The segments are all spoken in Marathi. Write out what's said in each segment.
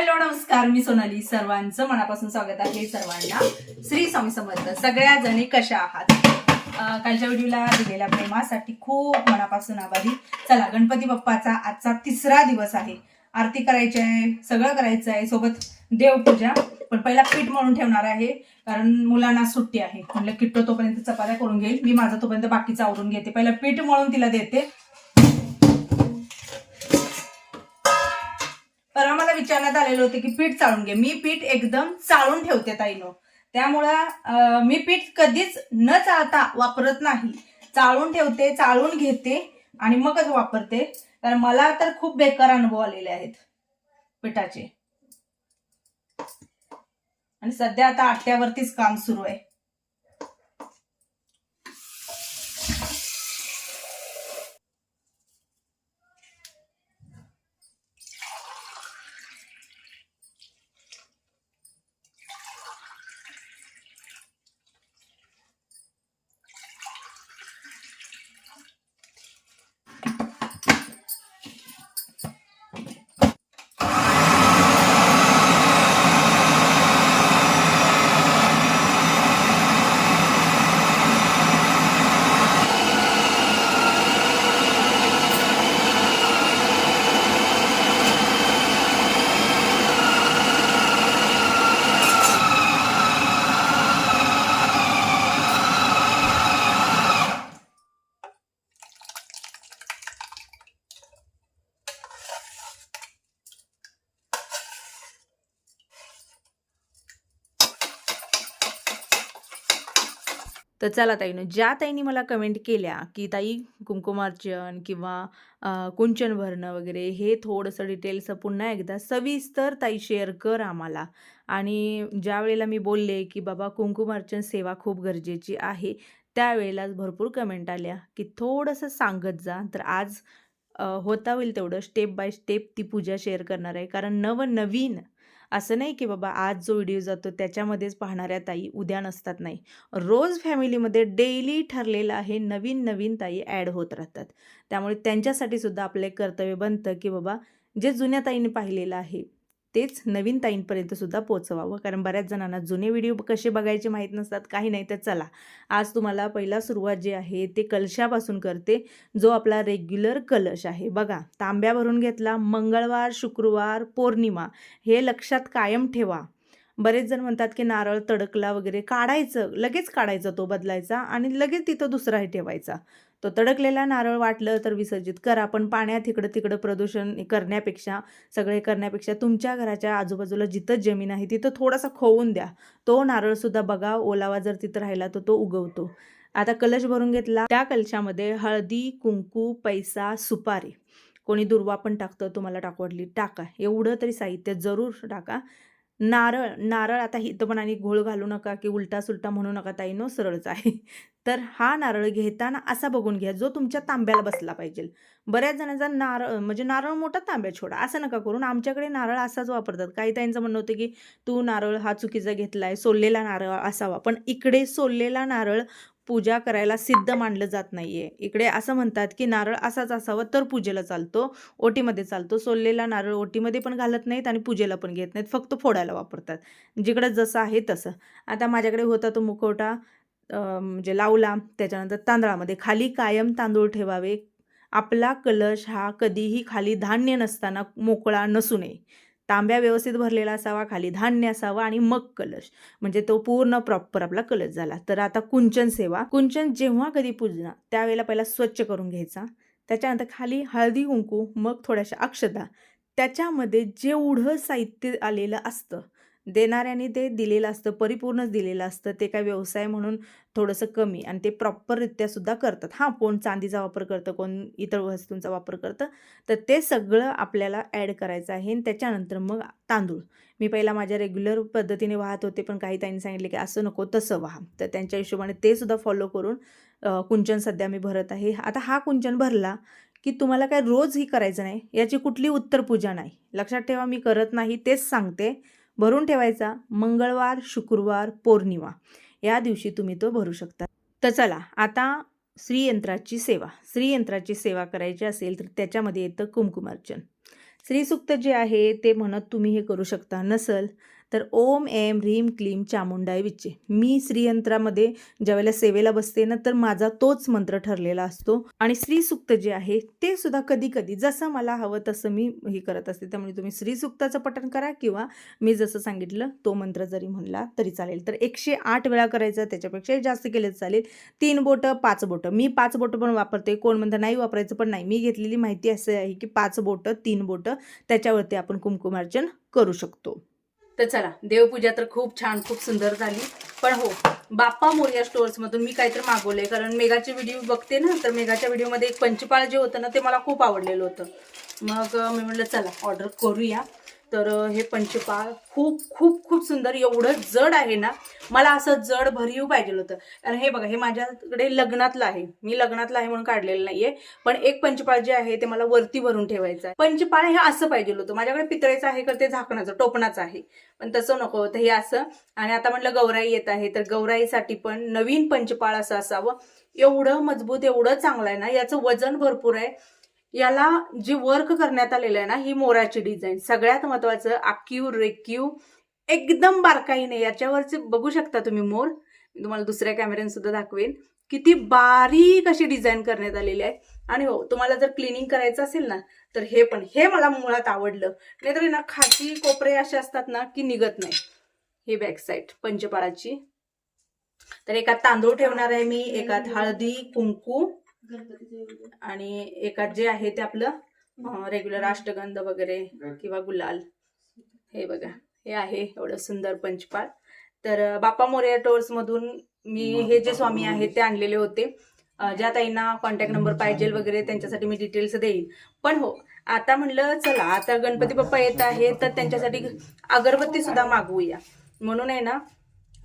हॅलो नमस्कार. मी सोनाली सर्वांचं मनापासून स्वागत आहे सर्वांना. श्री स्वामी समर्थ. सगळ्या जणी कशा आहात? कालच्या व्हिडिओला दिलेल्या प्रेमासाठी खूप मनापासून आभारी. चला गणपती बाप्पाचा आजचा तिसरा दिवस आहे. आरती करायची आहे सगळं करायचं आहे सोबत देवपूजा. पण पहिला पीठ म्हणून ठेवणार आहे कारण मुलांना सुट्टी आहे. म्हणलं किट्टो तोपर्यंत चपात्या करून घेईल मी माझा तोपर्यंत बाकीचा आवरून घेते. पहिला पीठ म्हणून तिला देते. परवा मला विचारण्यात आलेलं होतं की पीठ चाळून घे. मी पीठ एकदम चाळून ठेवते ताईनो. त्यामुळं मी पीठ कधीच न चाळता वापरत नाही. चाळून ठेवते चाळून घेते आणि मगच वापरते. कारण मला तर खूप बेकार अनुभव आलेले आहेत पिठाचे. आणि सध्या आता आट्यावरतीच काम सुरू आहे. तर चला ताईनं ज्या ताईंनी मला कमेंट केल्या की ताई कुंकुमार्चन किंवा कुंचन भरणं वगैरे हे थोडंसं डिटेल्स पुन्हा एकदा सविस्तर ताई शेअर कर आम्हाला. आणि ज्या वेळेला मी बोलले की बाबा कुंकुमार्चन सेवा खूप गरजेची आहे त्यावेळेलाच भरपूर कमेंट आल्या की थोडंसं सांगत जा. तर आज होता होईल तेवढं स्टेप बाय स्टेप ती पूजा शेअर करणार आहे. कारण नवनवीन असं नाही की बाबा आज जो व्हिडिओ जातो त्याच्यामध्येच पाहणाऱ्या ताई उद्या नसतात नाही. रोज फॅमिलीमध्ये डेली ठरलेलं आहे नवीन नवीन ताई ॲड होत राहतात. त्यामुळे त्यांच्यासाठी सुद्धा आपलं एक कर्तव्य बनतं की बाबा जे जुन्या ताईने पाहिलेलं आहे तेच नवीन ताईंपर्यंत सुद्धा पोचवावं कारण बऱ्याच जणांना जुने व्हिडिओ कसे बघायचे माहीत नसतात काही नाही तर चला. आज तुम्हाला पहिला सुरुवात जे आहे ते कलशापासून करते जो आपला रेग्युलर कलश आहे. बघा तांब्या भरून घेतला मंगळवार शुक्रवार पौर्णिमा हे लक्षात कायम ठेवा. बरेच जण म्हणतात की नारळ तडकला वगैरे काढायचं लगेच काढायचा तो बदलायचा आणि लगेच तिथं दुसराही ठेवायचा. तो तडकलेला नारळ वाटलं तर विसर्जित करा पण पाण्यात इकडं तिकडं प्रदूषण करण्यापेक्षा सगळे करण्यापेक्षा तुमच्या घराच्या आजूबाजूला जिथं जमीन आहे तिथं थोडासा खोवून द्या. तो नारळसुद्धा बघा ओलावा जर तिथं राहिला तर तो उगवतो. आता कलश भरून घेतला त्या कलशामध्ये हळदी कुंकू पैसा सुपारी. कोणी दुर्वा पण टाकतं तुम्हाला टाकवडली टाका. एवढं तरी साहित्य जरूर टाका. नारळ नारळ आता हितपणाने घोळ घालू नका की उलटा सुलटा म्हणू नका ताई. नो सरळच आहे. तर हा नारळ घेताना असा बघून घ्या जो तुमच्या तांब्याला बसला पाहिजे. बऱ्याच जणांचा नारळ म्हणजे नारळ मोठा तांब्या छोडा असं नका करून आमच्याकडे नारळ असाच वापरतात. काही ताईंचं म्हणणं होतं की तू नारळ हा चुकीचा घेतलाय सोललेला नारळ असावा. पण इकडे सोललेला नारळ पूजा करायला सिद्ध मानलं जात नाहीये. इकडे असं म्हणतात की नारळ असाच असावा तर पूजेला चालतो ओटीमध्ये चालतो. सोललेला नारळ ओटीमध्ये पण घालत नाहीत आणि पूजेला पण घेत नाहीत फक्त फोडायला वापरतात. जिकडं जसं आहे तसं. आता माझ्याकडे होता तो मुखवटा म्हणजे लावला त्याच्यानंतर तांदळामध्ये. खाली कायम तांदूळ ठेवावे. आपला कलश हा कधीही खाली धान्य नसताना मोकळा नसू नये. तांब्या व्यवस्थित भरलेला असावा खाली धान्य असावा आणि मग कलश. म्हणजे तो पूर्ण प्रॉपर आपला कलश झाला. तर आता कुंचन सेवा. कुंचन जेव्हा कधी पूजना त्यावेळेला पहिला स्वच्छ करून घ्यायचा. त्याच्यानंतर खाली हळदी कुंकू मग थोड्याशा अक्षता. त्याच्यामध्ये जेवढं साहित्य आलेलं असतं देणाऱ्याने ते दिलेलं असतं परिपूर्णच दिलेलं असतं. ते काय व्यवसाय म्हणून थोडंसं कमी आणि ते प्रॉपररित्या सुद्धा करतात. हां कोण चांदीचा वापर करतं कोण इतर वस्तूंचा वापर करतं. तर ते सगळं आपल्याला ॲड करायचं आहे आणि त्याच्यानंतर मग तांदूळ. मी पहिला माझ्या रेग्युलर पद्धतीने वाहत होते पण काही त्यांनी सांगितले की असं नको तसं वाहा. तर त्यांच्या हिशोबाने ते सुद्धा फॉलो करून कुंचन सध्या मी भरत आहे. आता हा कुंचन भरला की तुम्हाला काय रोज ही करायचं नाही याची कुठली उत्तर पूजा नाही. लक्षात ठेवा मी करत नाही तेच सांगते. भरून ठेवायचा. मंगळवार शुक्रवार पौर्णिमा. या दिवशी तुम्ही तो भरू शकता. तर चला आता श्रीयंत्राची सेवा. श्रीयंत्राची सेवा करायची असेल तर त्याच्यामध्ये येतं कुमकुमार्चन. श्रीसूक्त जे आहे ते म्हणत तुम्ही हे करू शकता. नसल तर ओम एम ह्रीम क्लीम चामुंडाय विच्चे. मी श्रीयंत्रामध्ये ज्यावेळेला सेवेला बसते ना तर माझा तोच मंत्र ठरलेला असतो. आणि श्रीसूक्त जे आहे ते सुद्धा कधी कधी जसं मला हवं तसं मी हे करत असते. त्यामुळे तुम्ही श्रीसूक्ताचं पठण करा किंवा मी जसं सांगितलं तो मंत्र जरी म्हणला तरी चालेल. तर एकशे आठ वेळा करायचं त्याच्यापेक्षाही जास्त केलं चालेल. तीन बोटं पाच बोटं. मी पाच बोटं पण वापरते. कोण म्हणतं नाही वापरायचं पण नाही. मी घेतलेली माहिती असं आहे की पाच बोटं तीन बोटं त्याच्यावरती आपण कुमकुमार्जन करू शकतो. तर चला देवपूजा तर खूप छान खूप सुंदर झाली. पण हो बाप्पा मोर्या स्टोअर्समधून मी काहीतरी मागवलंय कारण मेघाचे व्हिडिओ बघते ना तर मेघाच्या व्हिडिओमध्ये एक पंचपाळ जे होतं ना ते मला खूप आवडलेलं होतं. मग मी म्हटलं चला ऑर्डर करूया. तर हे पंचपाळ खूप खूप खूप सुंदर एवढं जड आहे ना मला असं जड भरीव पाहिजे होतं. कारण हे बघा हे माझ्याकडे लग्नातलं आहे. मी लग्नातलं आहे म्हणून काढलेलं नाहीये. पण एक पंचपाळ जे आहे ते मला वरती भरून ठेवायचं आहे. पंचपाळ हे असं पाहिजे होतं. माझ्याकडे पितळेचं आहे तर ते झाकणाचं टोपणाचं आहे. पण तसं नको होतं हे असं. आणि आता म्हटलं गौराई येत आहे तर गौराईसाठी पण नवीन पंचपाळ असं असावं. एवढं मजबूत एवढं चांगलं आहे ना याचं वजन भरपूर आहे. याला जी वर्क करण्यात आलेलं आहे ना ही मोराची डिझाईन सगळ्यात महत्वाचं आक्यू रेक्यू एकदम बारकाईने याच्यावरचे बघू शकता तुम्ही मोर. मी तुम्हाला दुसऱ्या कॅमेऱ्याने सुद्धा दाखवेन. किती बारीक अशी डिझाईन करण्यात आलेली आहे. आणि हो तुम्हाला जर क्लिनिंग करायचं असेल ना तर हे पण हे मला मुळात आवडलं. नाहीतर ना खाची कोपरे असे असतात ना की निघत नाही. ही बॅक साईड पंचपाळाची तर एकात तांदूळ ठेवणार आहे मी एकात हळदी कुंकू आणि एकात जे आहे ते आपलं रेग्युलर अष्टगंध वगैरे किंवा गुलाल. हे बघा हे आहे एवढं सुंदर पंचपाळ. तर अं, बाप्पा मोर्या टोर्स मधून मी हे जे स्वामी आहेत ते आणलेले होते. ज्या ताईंना कॉन्टॅक्ट नंबर पाहिजे वगैरे त्यांच्यासाठी मी डिटेल्स देईन. पण हो आता म्हणलं चला आता गणपती बाप्पा येत आहे तर त्यांच्यासाठी अगरबत्ती सुद्धा मागवूया. म्हणून आहे ना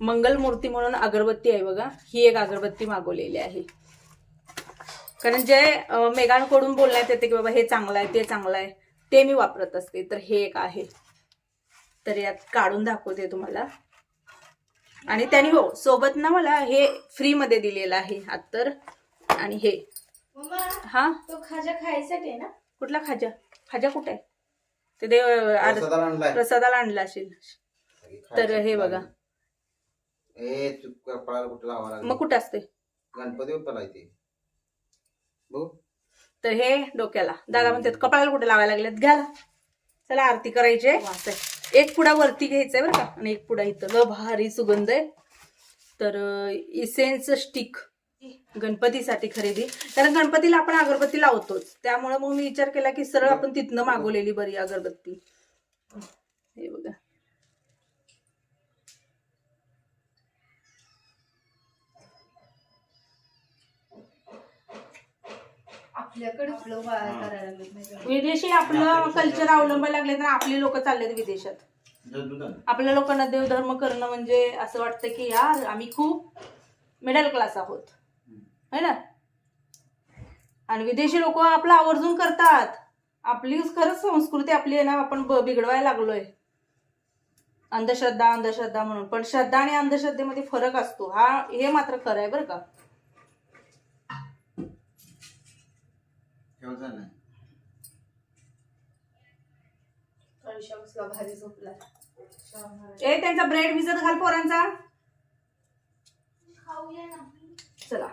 मंगलमूर्ती म्हणून अगरबत्ती आहे बघा ही एक अगरबत्ती मागवलेली आहे. कारण जे मेघांकडून बोलण्यात येते की बाबा हे चांगलं आहे ते चांगलं आहे ते मी वापरत असते. तर हे एक आहे. तर यात काढून दाखवते तुम्हाला. आणि त्यांनी हो सोबत ना मला हे फ्री मध्ये दिलेलं आहे अत्तर आणि हे. हा? तो खाजा खायसाठी आहे ना? कुठला खाजा? खाजा कुठे आहे? ते देव आर- प्रसादाला आणला असेल. तर हे बघा. मग कुठं असते गणपती बघू. तर हे डोक्याला. दादा म्हणतात कपाळाला कुठे लावायला लागलेत? घ्या चला आरती करायची. एक पुडा वरती घ्यायचंय बरं का. आणि एक पुडा इथं. ग भारी सुगंध आहे. तर इसेन्स स्टिक गणपतीसाठी खरेदी. कारण गणपतीला आपण अगरबत्ती लावतोच. त्यामुळे मग मी विचार केला की सरळ आपण तिथनं मागवलेली बरी अगरबत्ती. हे बघा. आपल्याकडे आपलं वा- करायला लागलं नाही का? विदेशी आपलं कल्चर अवलंबायला लागले तर आपली लोक चाललेत विदेशात. आपल्या लोकांना देवधर्म करणं म्हणजे असं वाटतं की यार आम्ही खूप मिडल क्लास आहोत. है ना? आणि विदेशी लोक आपलं आवर्जून करतात. आपली खरंच संस्कृती आपली आहे ना आपण ब- बिघडवायला लागलोय. अंधश्रद्धा अंधश्रद्धा म्हणून. पण श्रद्धा आणि अंधश्रद्धेमध्ये फरक असतो. हा हे मात्र खरं आहे बरं का? भारी झोपला. ए त्यांचा ब्रेड भिजत घाल पोरांचा. खाऊया ना. चला.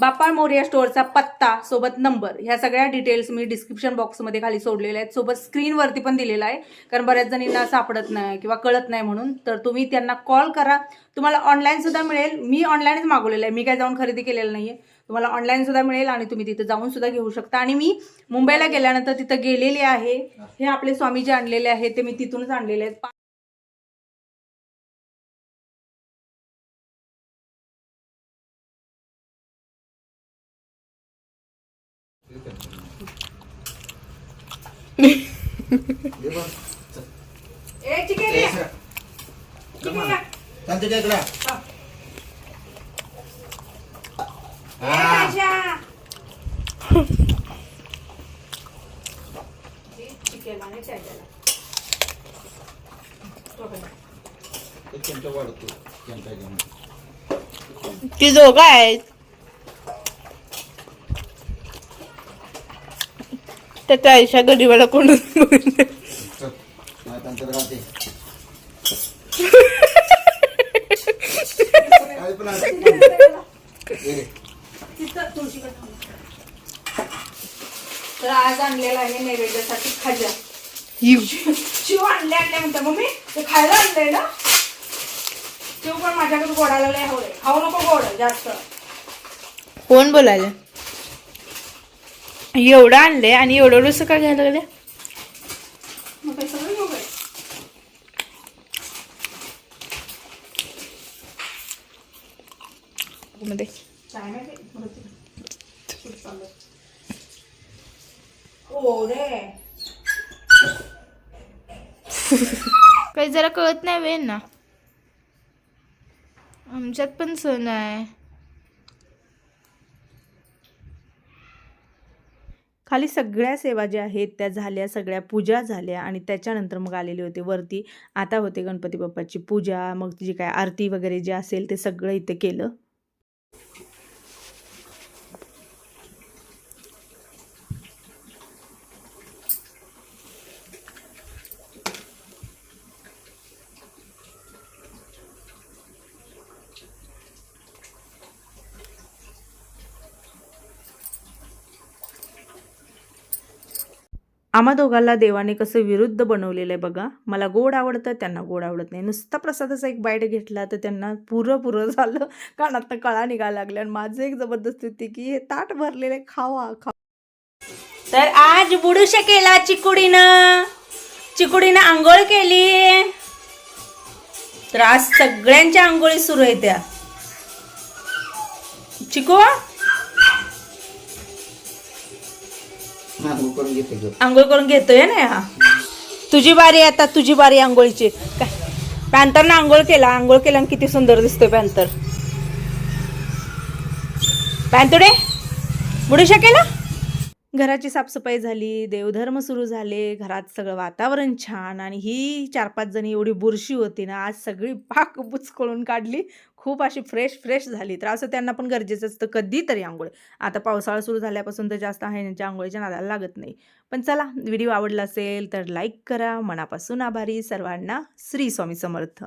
बाप्पा मोर्या स्टोअरचा पत्ता सोबत नंबर ह्या सगळ्या डिटेल्स मी डिस्क्रिप्शन बॉक्समध्ये खाली सोडलेल्या आहेत. सोबत स्क्रीनवरती पण दिलेला आहे. कारण बऱ्याच जणींना सापडत नाही किंवा कळत नाही म्हणून. तर तुम्ही त्यांना कॉल करा. तुम्हाला ऑनलाईन सुद्धा मिळेल. मी ऑनलाईनच मागवलेलं आहे. मी काय जाऊन खरेदी केलेलं नाहीये. तुम्हाला ऑनलाईन सुद्धा मिळेल आणि तुम्ही तिथं जाऊन सुद्धा घेऊ शकता. आणि मी मुंबईला गेल्यानंतर तिथं गेलेले आहे. हे आपले स्वामी जे आणलेले आहेत. ते मी तिथूनच आणलेले आहेत. ए चिकन घ्या. चिकन घ्या. हा. ए, काशा. हे चिकन आणि त्याच्याला. तो दोघं आहेत. त्या ताईच्या गरीबाला कोण पण आहे. ये रे. तर आज आणलेला आहे नैवेद्यासाठी खाजा शिव आणले आणले म्हणते मम्मी ते खायला आणलंय ना? शिव पण माझ्याकडे गोडाला लय हवंय खाऊ नको गोड जास्त. कोण बोलायला? एवढं आणलंय आणि एवढं एवढंसं का घ्यायला लागले मग ते सगळं घेऊ काय? मध्ये काय नाही हो काही जरा कळत नाही वेळ ना आमच्यात पण सण आहे. खाली सगळ्या सेवा ज्या आहेत त्या झाल्या सगळ्या पूजा झाल्या आणि त्याच्यानंतर मग आलेले होते वरती. आता होते गणपती बाप्पाची पूजा मग जी काय आरती वगैरे जे असेल ते सगळं इथे केलं. आम्हा दोघांना देवाने कसं विरुद्ध बनवलेलं आहे बघा. मला गोड आवडतं त्यांना गोड आवडत नाही. नुसता प्रसादाचा एक बाईट घेतला तर त्यांना पुरं पुरं झालं. कानात कळा निघायला लागल्या आणि माझं एक जबरदस्ती होती की हे ताट भरलेले खावा खा तर आज बुडूशा केला चिकुडीनं. चिकुडीनं आंघोळ केली. तर आज सगळ्यांच्या आंघोळी सुरू आहे त्या. चिकू? आंघोळ करून घेतोय ना हा? तुझी बारी आता तुझी बारी आंघोळीची. काय? पॅन्थरनं आंघोळ केला आंघोळ केला किती सुंदर दिसतोय पॅन्थर. पॅन्थुडे बुडू शकेला? घराची साफसफाई झाली देवधर्म सुरू झाले घरात सगळं वातावरण छान आणि ही चार पाच जणी एवढी बुरशी होती ना आज सगळी पाक बुचकळून काढली. खूप अशी फ्रेश फ्रेश झाली. तर असं त्यांना पण गरजेचं असतं. कधीतरी आंघोळ. आता पावसाळा सुरू झाल्यापासून तर जास्त आहे त्यांच्या आंघोळीच्या नादाला लागत नाही. पण चला व्हिडिओ आवडला असेल तर लाईक करा. मनापासून आभारी. सर्वांना श्री स्वामी समर्थ.